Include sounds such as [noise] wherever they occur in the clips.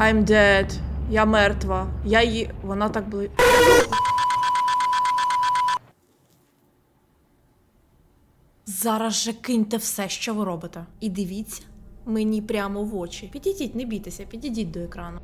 I'm dead. Я мертва. Я її. Вона так бли. Зараз же киньте все, що ви робите. І дивіться мені прямо в очі. Підійдіть, не бійтеся, підійдіть до екрану.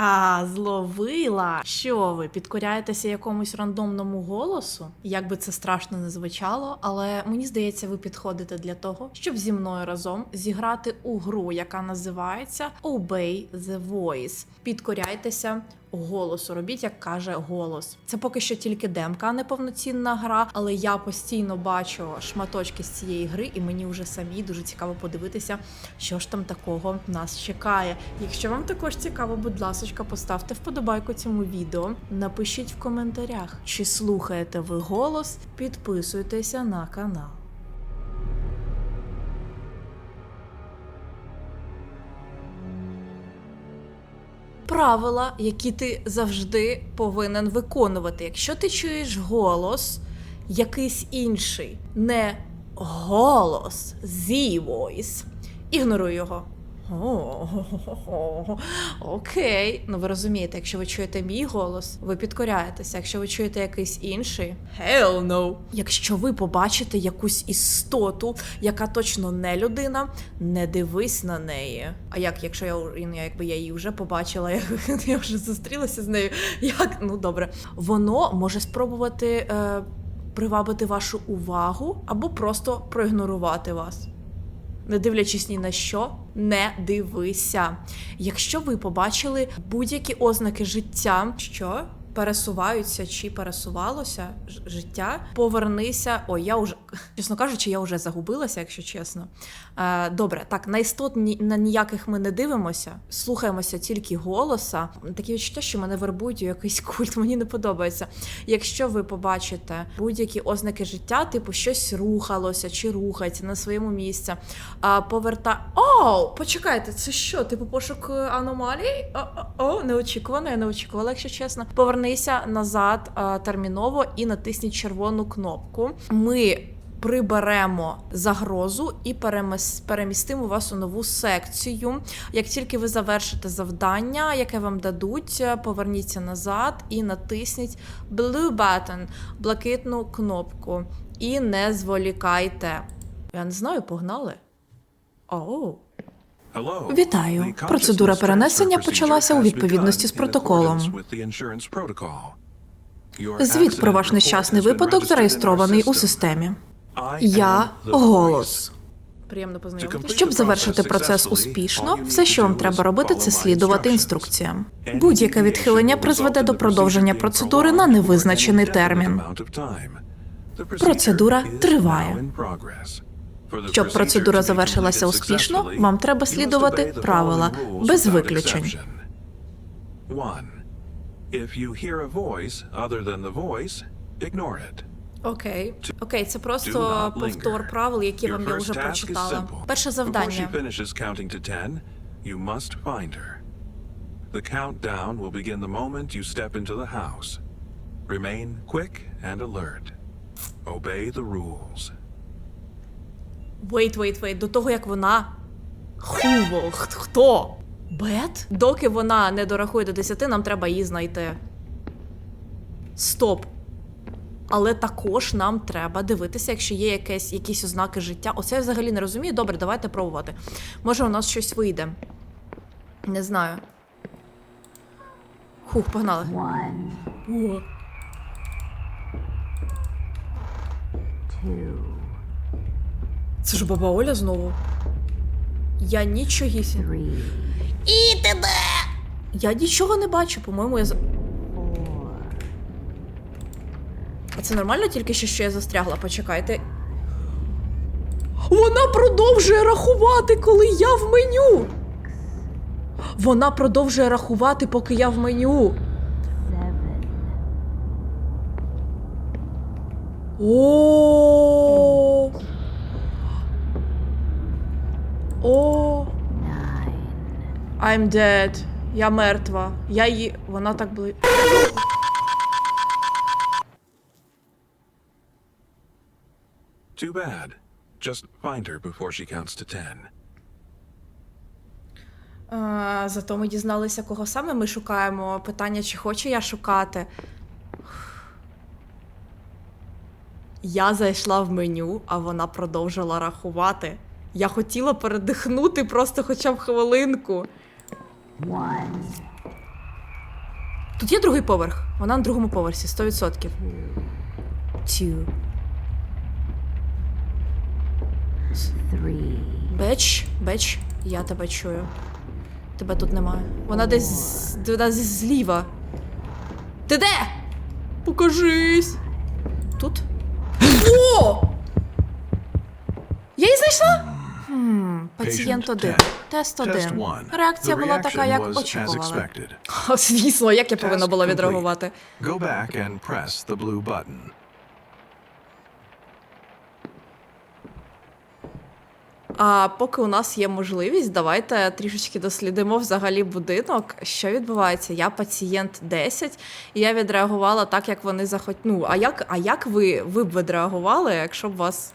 А, зловила. Що ви підкоряєтеся якомусь рандомному голосу? Як би це страшно не звучало, але мені здається, ви підходите для того, щоб зі мною разом зіграти у гру, яка називається Obey the Voice. Підкоряйтеся голосу. Робіть, як каже голос. Це поки що тільки демка, а не повноцінна гра, але я постійно бачу шматочки з цієї гри, і мені вже самі дуже цікаво подивитися, що ж там такого нас чекає. Якщо вам також цікаво, будь ласка, поставте вподобайку цьому відео, напишіть в коментарях, чи слухаєте ви голос, підписуйтеся на канал. Правила, які ти завжди повинен виконувати. Якщо ти чуєш голос, якийсь інший, не голос, the voice, ігноруй його. О, [laughs] окей. Ну ви розумієте, якщо ви чуєте мій голос, ви підкоряєтеся. Якщо ви чуєте якийсь інший, hell no. Якщо ви побачите якусь істоту, яка точно не людина, не дивись на неї. А як, якщо я ну, якби я її вже побачила, [laughs] я, я вже зустрілася з нею. Як ну добре, воно може спробувати е, привабити вашу увагу або просто проігнорувати вас не дивлячись ні на що, не дивися. Якщо ви побачили будь-які ознаки життя, що пересуваються чи пересувалося життя, повернися. Ой, я вже чесно кажучи, я вже загубилася, якщо чесно. Е, добре, так на істот на ніяких ми не дивимося, слухаємося тільки голоса. Такі відчуття, що мене вербують у якийсь культ, мені не подобається. Якщо ви побачите будь-які ознаки життя, типу щось рухалося чи рухається на своєму місці, а поверта. О, почекайте, це що? Типу пошук е, аномалій? О, о, неочікувано, я не очікувала, якщо чесно. Повернися назад а, терміново і натисніть червону кнопку. Ми. Приберемо загрозу і переміс- перемістимо вас у нову секцію. Як тільки ви завершите завдання, яке вам дадуть, поверніться назад і натисніть Blue Button, блакитну кнопку. І не зволікайте. Я не знаю, погнали. Оу. Вітаю. Процедура перенесення почалася у відповідності з протоколом. Звіт про ваш нещасний випадок зареєстрований у системі. Я голос. Приємно познайомитися. Щоб завершити процес успішно, все, що вам треба робити, це слідувати інструкціям. Будь-яке відхилення призведе до продовження процедури на невизначений термін. Процедура триває. Щоб процедура завершилася успішно, вам треба слідувати правила без виключень. Окей. Окей, це просто повтор правил, які вам я вже прочитала. Перше завдання. The countdown will begin the moment you step into the house. Remain quick and alert. Obey the rules. Wait, wait, wait. До того, як вона. Хуво, хто? Бет? Доки вона не дорахує до 10, нам треба її знайти. Стоп. Але також нам треба дивитися, якщо є якесь, якісь ознаки життя. Оце я взагалі не розумію. Добре, давайте пробувати. Може, у нас щось вийде. Не знаю. Хух, погнали. О. Це ж баба Оля знову. Я нічогісі. І тебе! Я нічого не бачу, по-моєму, я за. А це нормально тільки що, що я застрягла? Почекайте. Вона продовжує рахувати, коли я в меню. Вона продовжує рахувати, поки я в меню. О. О. I'm dead. Я мертва. Я її. Вона так бли. Too bad. Just find her before she counts to ten. Е, зато ми дізналися, кого саме ми шукаємо. Питання, чи хочу я шукати. Я зайшла в меню, а вона продовжила рахувати. Я хотіла передихнути просто хоча б хвилинку. Тут є другий поверх. Вона на другому поверсі, 100%. Two. Беч, беч, я тебе чую. Тебе тут немає. Вона десь, вона зліва. Ти де? Покажись. Тут? [gasps] О! Я її знайшла? Хм, пацієнт Patient 1. Тест Test 1. Реакція була така, як очікувала. О, Звісно, як я повинна була відреагувати. Go back and press the blue button. А поки у нас є можливість, давайте трішечки дослідимо взагалі будинок. Що відбувається? Я пацієнт 10, і я відреагувала так, як вони захот... Ну, а як, а як ви, ви б відреагували, якщо б вас.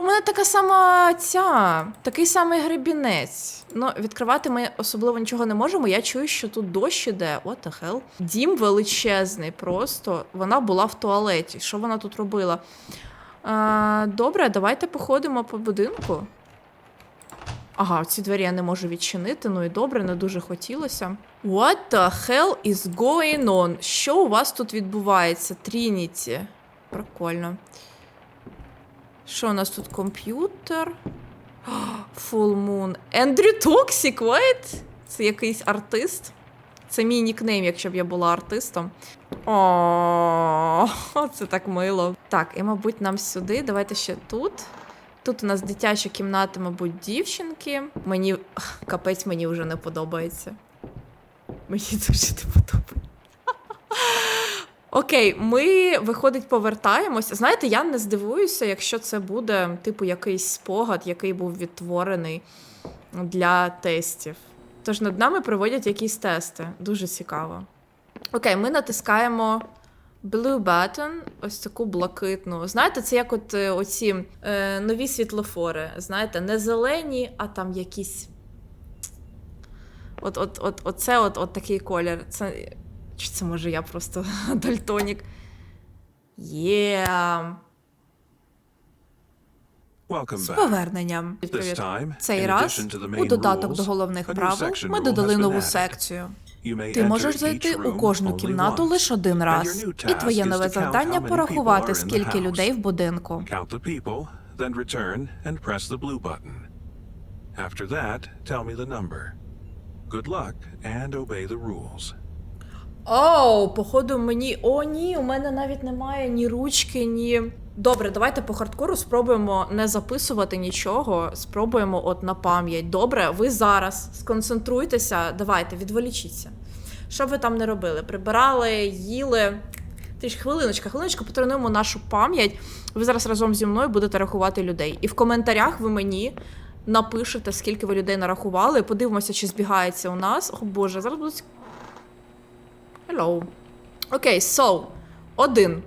У мене така сама ця, такий самий гребінець. Ну, відкривати ми особливо нічого не можемо. Я чую, що тут дощ іде. What the hell? Дім величезний, просто вона була в туалеті. Що вона тут робила? А, добре, давайте походимо по будинку. Ага, ці двері я не можу відчинити, ну і добре, не дуже хотілося. What the hell is going on? Що у вас тут відбувається? Трініті. Прикольно. Що у нас тут комп'ютер? Full Moon. Ендрю Токсік, what? Це якийсь артист. Це мій нікнейм, якщо б я була артистом. О, це так мило. Так, і мабуть, нам сюди. Давайте ще тут. Тут у нас дитяча кімната, мабуть, дівчинки. Мені капець мені вже не подобається. Мені дуже не подобається. Окей, ми, виходить, повертаємося. Знаєте, я не здивуюся, якщо це буде, типу, якийсь спогад, який був відтворений для тестів. Тож над нами проводять якісь тести. Дуже цікаво. Окей, ми натискаємо Blue button, ось таку блакитну. Знаєте, це як от е, оці е, нові світлофори. Знаєте, не зелені, а там якісь. От, от, от, оце от, от такий колір. Це. Чи це може я просто дальтонік? Є. З поверненням. Цей раз у додаток до головних правил ми додали нову секцію. Ти можеш зайти у кожну кімнату лише один раз, і твоє нове завдання порахувати, скільки людей в будинку. After that, tell me the number. Good luck and obey the rules. Оу, походу мені. О, ні, у мене навіть немає ні ручки, ні. Добре, давайте по хардкору спробуємо не записувати нічого. Спробуємо от на пам'ять. Добре, ви зараз сконцентруйтеся, давайте, відволічіться. Що б ви там не робили? Прибирали, їли. Трішки хвилиночка, хвилиночка, потренуємо нашу пам'ять. Ви зараз разом зі мною будете рахувати людей. І в коментарях ви мені напишете, скільки ви людей нарахували. Подивимося, чи збігається у нас. О Боже, зараз будуть Hello. Окей, so, один.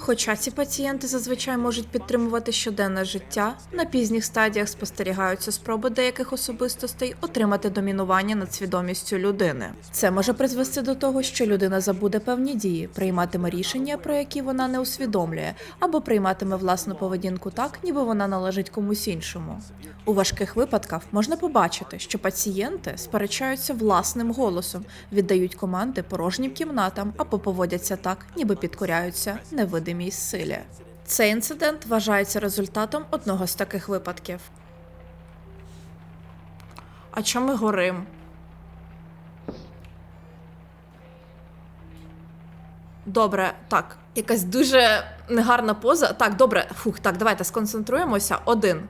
Хоча ці пацієнти зазвичай можуть підтримувати щоденне життя, на пізніх стадіях спостерігаються спроби деяких особистостей отримати домінування над свідомістю людини. Це може призвести до того, що людина забуде певні дії, прийматиме рішення, про які вона не усвідомлює, або прийматиме власну поведінку так, ніби вона належить комусь іншому. У важких випадках можна побачити, що пацієнти сперечаються власним голосом, віддають команди порожнім кімнатам або поводяться так, ніби підкоряються невидимій силі. Цей інцидент вважається результатом одного з таких випадків. А чому ми горим? Добре, так. Якась дуже негарна поза. Так, добре. Фух, так, давайте сконцентруємося. Один.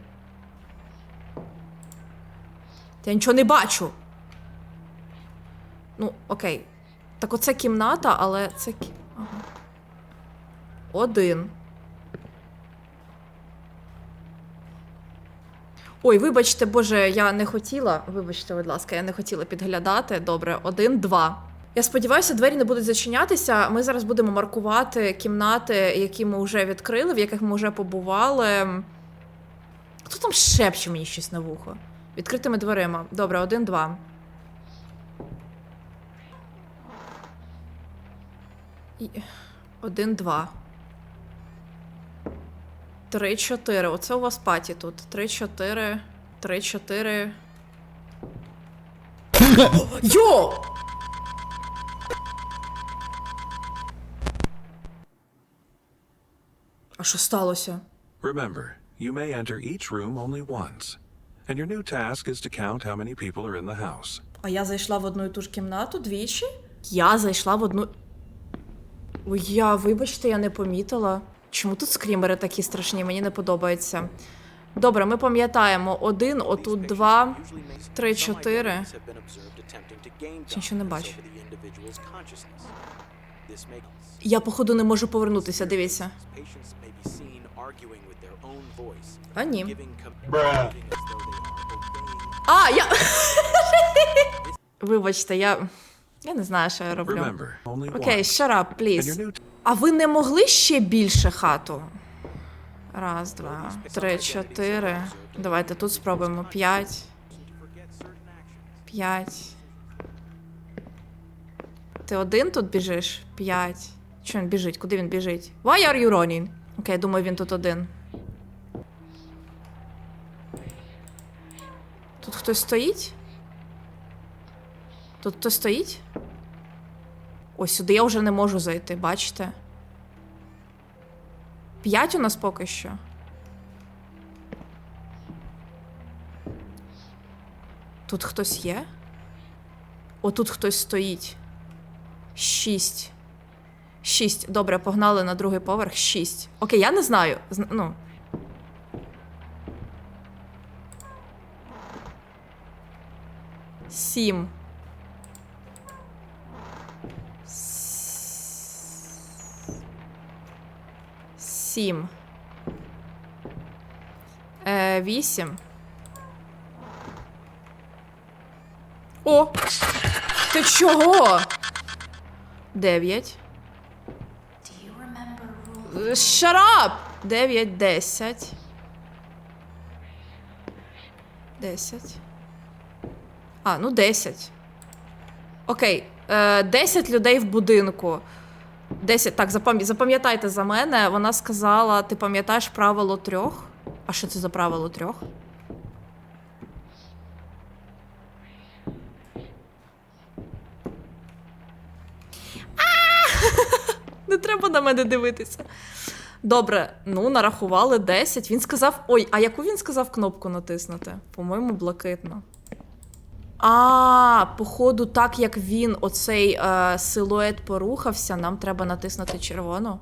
Я нічого не бачу. Ну, окей. Так оце кімната, але це. Один. Ой, вибачте, боже, я не хотіла. Вибачте, будь ласка, я не хотіла підглядати. Добре, один, два. Я сподіваюся, двері не будуть зачинятися. Ми зараз будемо маркувати кімнати, які ми вже відкрили, в яких ми вже побували. Хто там шепче мені щось на вухо? Відкритими дверима. Добре, один, два. Один, два. Три, чотири. Оце у вас паті тут. Три, чотири. Три, чотири. [gasps] Йо! А що сталося? Remember, you may enter each room only once, and your new task is to count how many people are in the house. А я зайшла в одну і ту ж кімнату двічі? Я зайшла в одну. Ой, я, вибачте, я не помітила. Чому тут скрімери такі страшні? Мені не подобається. Добре, ми пам'ятаємо один, отут два, три, чотири. Нічого не бачу? Я, походу, не можу повернутися, дивіться. А ні. А, я. [laughs] Вибачте, я. Я не знаю, що я роблю. Окей, one. shut up, please. А ви не могли ще більше хату? Раз, два, три, чотири. Давайте тут спробуємо. П'ять. П'ять. Ти один тут біжиш? П'ять. Що він біжить? Куди він біжить? Why are you running? Окей, думаю, він тут один. Тут хтось стоїть? Тут хтось стоїть? Ось сюди я вже не можу зайти, бачите? П'ять у нас поки що. Тут хтось є? О, тут хтось стоїть. Шість. Шість. Добре, погнали на другий поверх. Шість. Окей, я не знаю. Зн- Ну. Сім. Сім. Е, вісім. О! Ти чого? Дев'ять. Up! Дев'ять, десять. Десять. А, ну десять. Окей. Е, десять людей в будинку. 10. Так, запам'ятайте за мене. Вона сказала: ти пам'ятаєш правило трьох? А що це за правило трьох? [laughs] Не треба на мене дивитися. Добре, ну нарахували 10. Він сказав. Ой, а яку він сказав кнопку натиснути? По-моєму, блакитно. А, походу, так як він, оцей е, силует порухався, нам треба натиснути червону.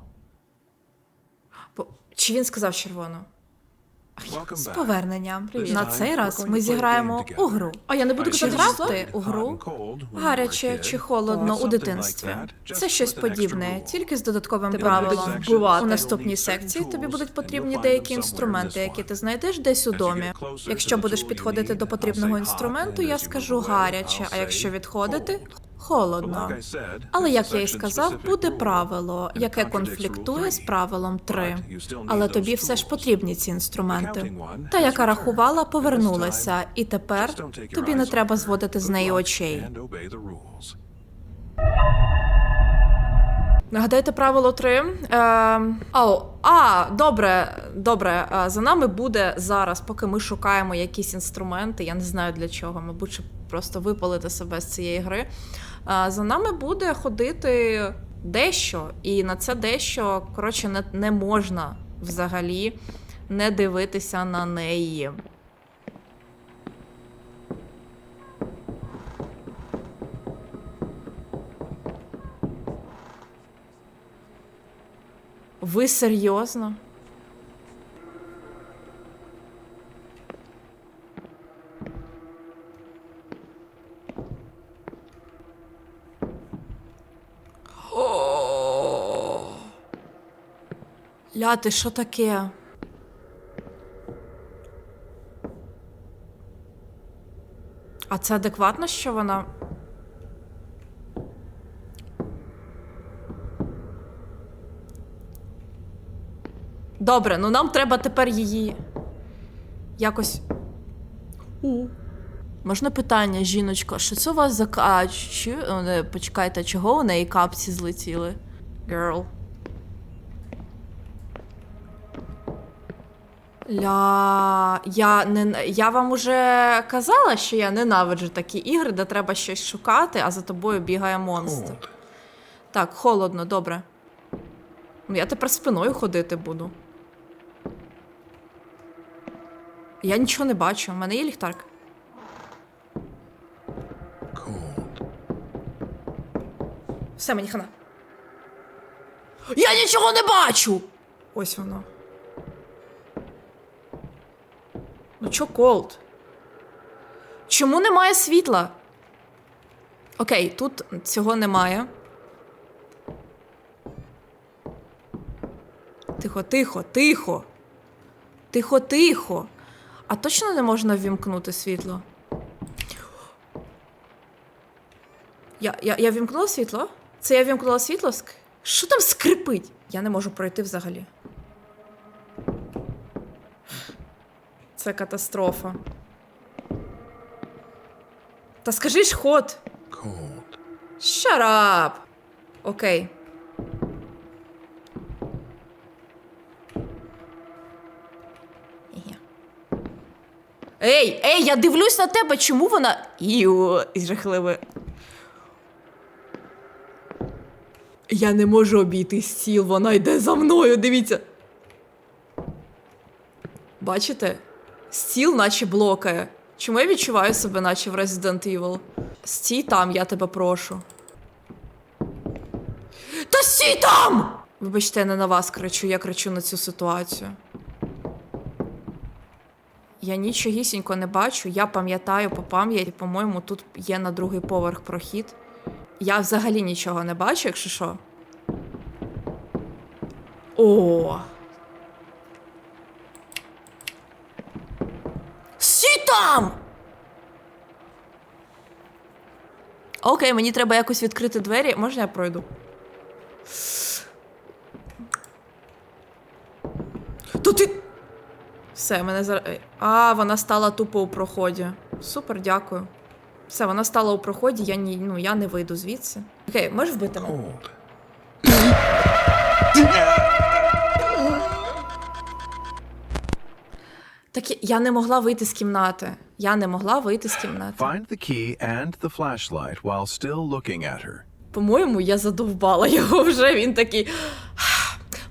Чи він сказав червону? З поверненням. На цей раз ми зіграємо у гру. А я не буду казати, грати? У гру гаряче чи холодно у дитинстві. Це щось подібне, тільки з додатковим Тебе правилом. У наступній секції тобі будуть потрібні деякі інструменти, які ти знайдеш десь у домі. Якщо будеш підходити до потрібного інструменту, я скажу гаряче, а якщо відходити холодно. Але як я і сказав, буде правило, яке конфліктує з правилом 3. Але тобі все ж потрібні ці інструменти. Та, яка рахувала, повернулася, і тепер тобі не треба зводити з неї очей. Нагадайте правило 3. Е, ау, а, добре, добре. е, За нами буде зараз, поки ми шукаємо якісь інструменти. Я не знаю для чого, мабуть, щоб просто випалити себе з цієї гри. Е, За нами буде ходити дещо, і на це дещо, коротше, не, не можна взагалі не дивитися на неї. Ви серйозно? Ляти, що таке? А це адекватно, що вона. Добре, ну нам треба тепер її якось. У. Можна питання, жіночко, що це у вас за а, чи... почекайте, чого у неї капці злетіли? Girl. Ля, я не я вам уже казала, що я ненавиджу такі ігри, де треба щось шукати, а за тобою бігає монстр. Так, холодно, добре. Я тепер спиною ходити буду. Я нічого не бачу. У мене є ліхтарка. Все, мені хана. Я нічого не бачу! Ось воно. Ну чо колд? Чому немає світла? Окей, тут цього немає. Тихо, тихо, тихо. Тихо, тихо. А точно не можна ввімкнути світло? Я, я, я вімкнула світло? Це я вімкнула світло? Що там скрипить? Я не можу пройти взагалі. Це катастрофа. Та скажи ж ход. Shut up! Окей. Ей, ей, я дивлюсь на тебе, чому вона. Іу, жахливе. Я не можу обійти стіл, вона йде за мною, дивіться. Бачите? Стіл наче блокає. Чому я відчуваю себе, наче в Resident Evil? Стій там, я тебе прошу. Та стій там! Вибачте, я не на вас кричу, я кричу на цю ситуацію. Я нічогісінько не бачу, я пам'ятаю по пам'яті, по-моєму, тут є на другий поверх прохід. Я взагалі нічого не бачу, якщо що. О. Сі там! Окей, мені треба якось відкрити двері. Можна я пройду? То ти. Все, мене зараз. А, вона стала тупо у проході. Супер, дякую. Все, вона стала у проході, я ні, ну, я не вийду звідси. Окей, можеш вбити мене? Так я- я не могла вийти з кімнати. Я не могла вийти з кімнати. Find the key and the flashlight while still looking at her. По-моєму, я задовбала його вже. Він такий.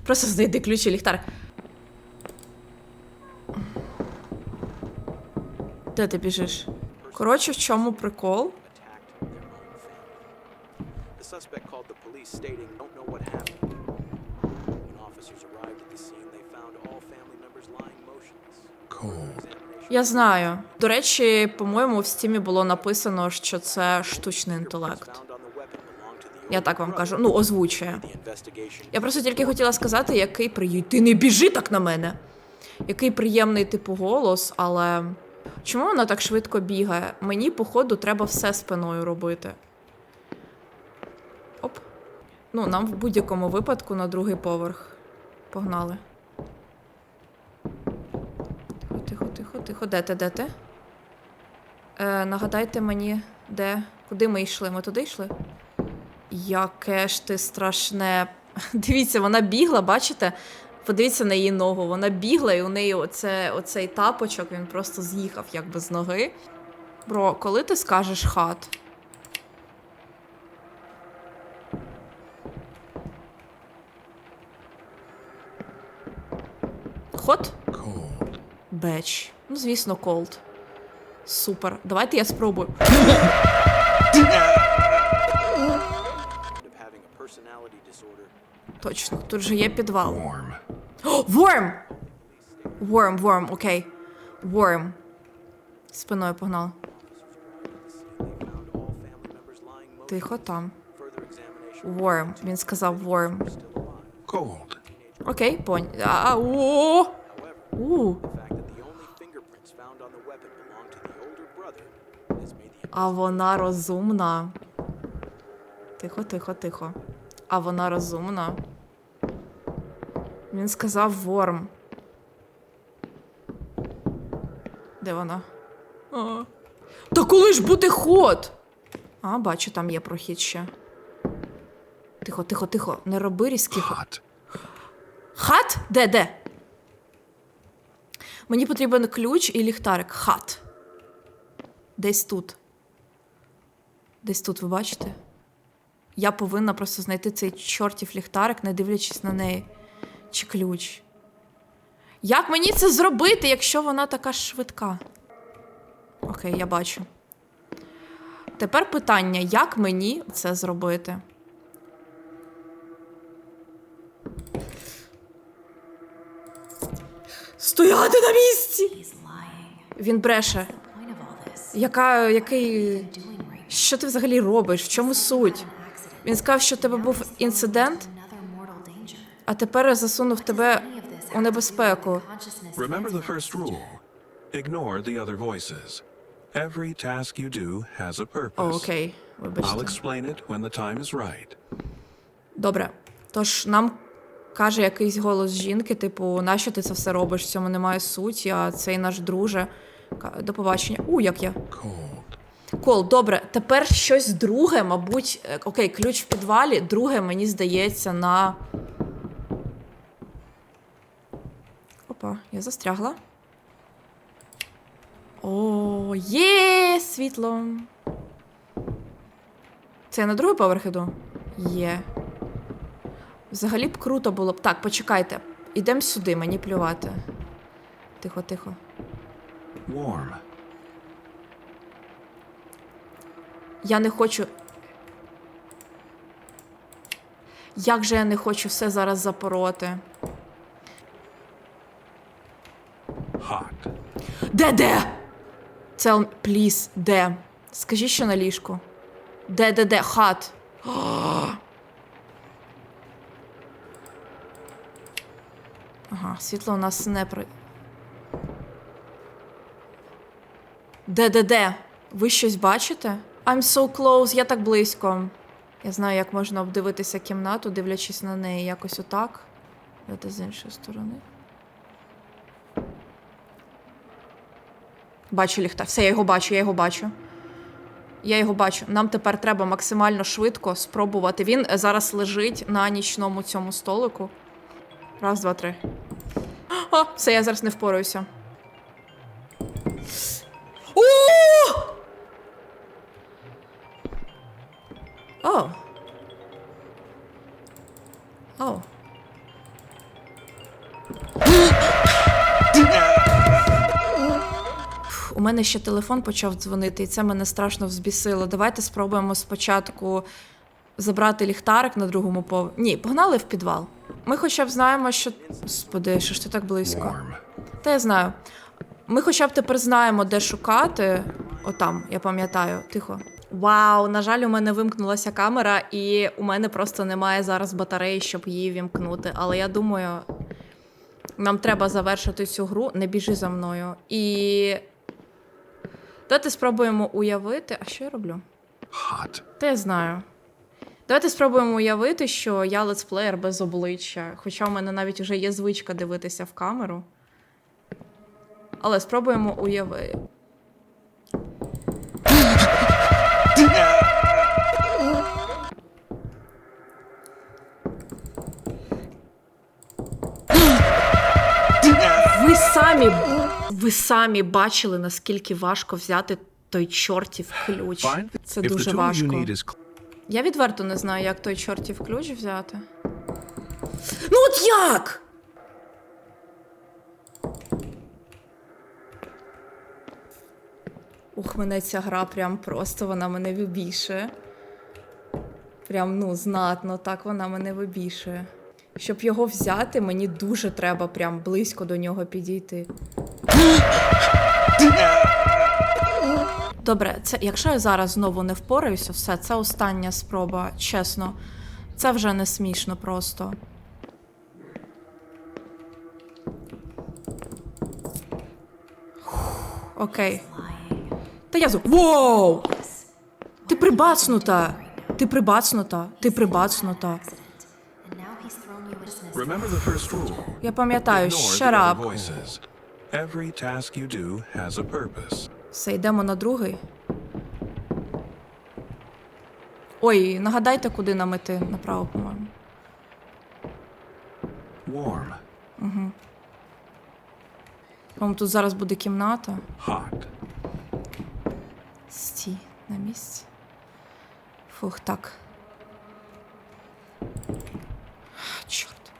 Просто знайди ключ і ліхтар. Де ти біжиш? Коротше, в чому прикол? attacked their own family. The suspect called the police stating, don't know what happened. When officers arrived at the scene, they found all family members lying motionless. Cold. Examination Я знаю. До речі, по-моєму, в стімі було написано, що це штучний інтелект. Я так вам кажу. Ну, озвучує. Я просто тільки хотіла сказати, який приємний. Ти не біжи так на мене. Який приємний типу голос, але чому вона так швидко бігає? Мені, походу, треба все спиною робити. Оп. Ну, нам в будь-якому випадку на другий поверх. Погнали. Тихо, тихо, тихо, тихо. Де ти, де ти? Е, нагадайте мені, де. Куди ми йшли? Ми туди йшли? Яке ж ти страшне. [laughs] Дивіться, вона бігла, бачите? Подивіться на її ногу. Вона бігла, і у неї оце, оцей тапочок, він просто з'їхав якби з ноги. Бро, коли ти скажеш хат? Хот? Беч. Ну, звісно, колд. Супер. Давайте я спробую. Точно, тут же є підвал. Worm! Worm, worm, окей. Worm. Спиною погнал. Тихо там. Worm. Він сказав. Cold. Окей, понь. О! У. А вона розумна. Тихо, тихо, тихо. А вона розумна. Він сказав ворм. Де вона? О. Та коли ж буде ход? А, бачу, там є прохід ще. Тихо, тихо, тихо. Не роби різких. Hot. Хат? Де, де? Мені потрібен ключ і ліхтарик. Хат. Десь тут. Десь тут, ви бачите? Я повинна просто знайти цей чортів ліхтарик, не дивлячись на неї. Чи ключ. Як мені це зробити, якщо вона така швидка? Окей, я бачу. Тепер питання: як мені це зробити? Стояти на місці! Він бреше. Яка, який. Що ти взагалі робиш? В чому суть? Він сказав, що в тебе був інцидент, а тепер засунув тебе у небезпеку. Remember the first rule. Ignore the other voices. Every task you do has a purpose. О, окей, I'll вибачте. explain it when the time is right. Добре. Тож нам каже якийсь голос жінки, типу, нащо ти це все робиш? В цьому немає суті, а цей наш друже. Ка- До побачення. У, як я. Cold. Кол, добре, тепер щось друге, мабуть, е, окей, ключ в підвалі, друге, мені здається, на. Опа, я застрягла. О, є світло. Це я на другий поверх іду? Є. Взагалі б круто було б. Так, почекайте. Ідемо сюди, мені плювати. Тихо, тихо. Warm. Я не хочу. Як же я не хочу все зараз запороти? Hot. Де де? Це пліс, де? Скажи, що на ліжку. Де, де, де? Хат. Ага, світло у нас не про. Де, де, де? Ви щось бачите? I'm so close, я так близько. Я знаю, як можна обдивитися кімнату, дивлячись на неї якось отак. Давайте з іншої сторони. Бачу ліхтар. Все, я його бачу, я його бачу. Я його бачу. Нам тепер треба максимально швидко спробувати. Він е, зараз лежить на нічному цьому столику. Раз, два, три. О, все, я зараз не впораюся. О! О. О. [gasps] [gasps] У мене ще телефон почав дзвонити, і це мене страшно взбісило. Давайте спробуємо спочатку забрати ліхтарик на другому поверсі. Ні, погнали в підвал. Ми хоча б знаємо, що. Господи, що ж ти так близько? Та я знаю. Ми хоча б тепер знаємо, де шукати. Отам, я пам'ятаю, тихо. Вау, на жаль, у мене вимкнулася камера, і у мене просто немає зараз батареї, щоб її вімкнути. Але я думаю, нам треба завершити цю гру, не біжи за мною. І. Давайте спробуємо уявити. А що я роблю? Hot. Та я знаю. Давайте спробуємо уявити, що я летсплеєр без обличчя. Хоча в мене навіть вже є звичка дивитися в камеру. Але спробуємо уявити. Ви самі, ви самі бачили, наскільки важко взяти той чортів ключ. Це дуже важко. Я відверто не знаю, як той чортів ключ взяти. Ну от як? Ух, мене ця гра прям просто вона мене вибішує. Прям, ну, знатно, так вона мене вибішує. Щоб його взяти, мені дуже треба прям близько до нього підійти. Добре, це якщо я зараз знову не впораюся, все, це остання спроба, чесно. Це вже не смішно просто. Окей. Та я зу. Воу! Ти прибацнута! Ти прибацнута! Ти прибацнута! Я пам'ятаю, shut up. Every task you do has a purpose. Все, йдемо на другий. Ой, нагадайте, куди нам іти направо, по-моєму. Warm. По-моєму, тут зараз буде кімната. Hot. Стій на місці. Фух, так. Чорт.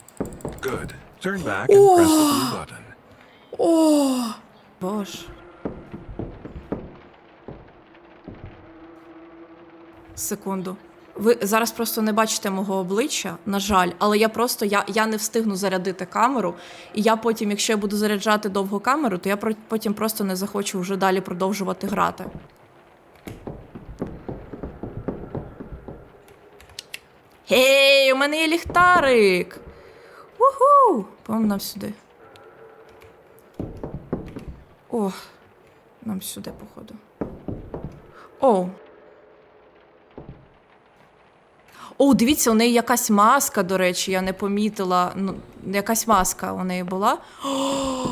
Good. Turn back and press the blue button. О! Боже. Секунду. Ви зараз просто не бачите мого обличчя, на жаль, але я просто я, я не встигну зарядити камеру. І я потім, якщо я буду заряджати довго камеру, то я потім просто не захочу вже далі продовжувати грати. Гей, у мене є ліхтарик! Уху! По-моєму, нам сюди. О, нам сюди, походу. О. О, дивіться, у неї якась маска, до речі, я не помітила. Ну, якась маска у неї була. О,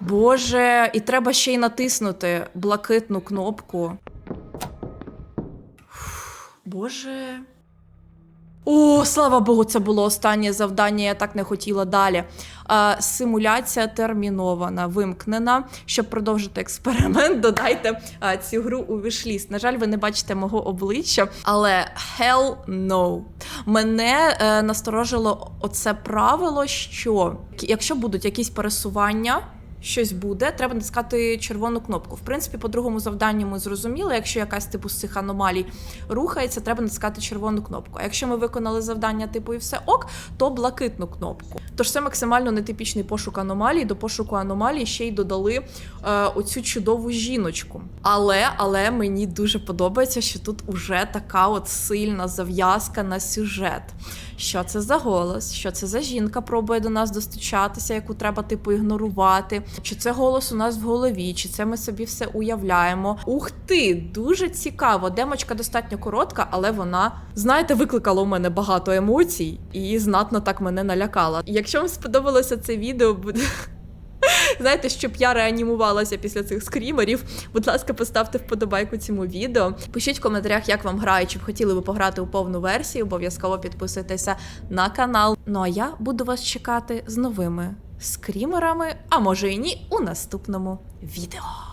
Боже, і треба ще й натиснути блакитну кнопку. Боже. О, слава Богу, це було останнє завдання. Я так не хотіла далі. А, симуляція термінована, вимкнена. Щоб продовжити експеримент, [laughs] додайте а, цю гру у вишліст. На жаль, ви не бачите мого обличчя, але hell no. Мене е, насторожило оце правило, що якщо будуть якісь пересування. Щось буде, треба натискати червону кнопку. В принципі, по другому завданню ми зрозуміли, якщо якась типу з цих аномалій рухається, треба натискати червону кнопку. А якщо ми виконали завдання типу і все ок, то блакитну кнопку. Тож це максимально нетипічний пошук аномалій. До пошуку аномалій ще й додали е, оцю чудову жіночку. Але, але мені дуже подобається, що тут уже така от сильна зав'язка на сюжет. Що це за голос? Що це за жінка пробує до нас достучатися, яку треба типу ігнорувати? Чи це голос у нас в голові? Чи це ми собі все уявляємо? Ух ти, дуже цікаво. Демочка достатньо коротка, але вона, знаєте, викликала у мене багато емоцій і знатно так мене налякала. Якщо вам сподобалося це відео, буде. [laughs] Знаєте, щоб я реанімувалася після цих скрімерів. Будь ласка, поставте вподобайку цьому відео. Пишіть в коментарях, як вам грає, чи б хотіли ви пограти у повну версію. Обов'язково підписуйтеся на канал. Ну а я буду вас чекати з новими скрімерами, а може і ні, у наступному відео.